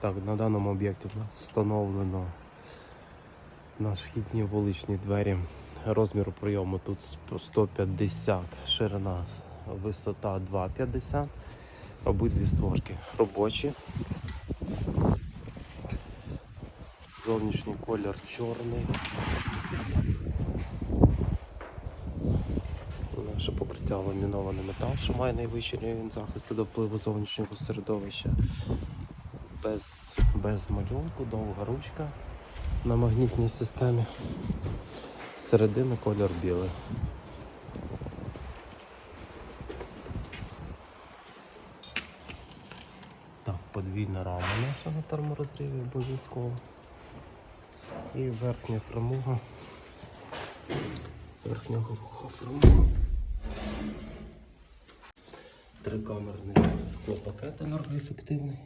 Так, на даному об'єкті в нас встановлено на вхідні вуличні двері. Розміру прийому тут 150, ширина, висота 2,50. Обидві створки робочі. Зовнішній колір чорний. Наше покриття ламінований метал, що має найвищий рівень захисту до впливу зовнішнього середовища. Без, без малюнку, довга ручка на магнітній системі. Середини колір білий. Так, подвійна рама наша на терморозриві обов'язково. І верхня фрамуга. Верхнього фрамуга. Трикамерний склопакет енергоефективний.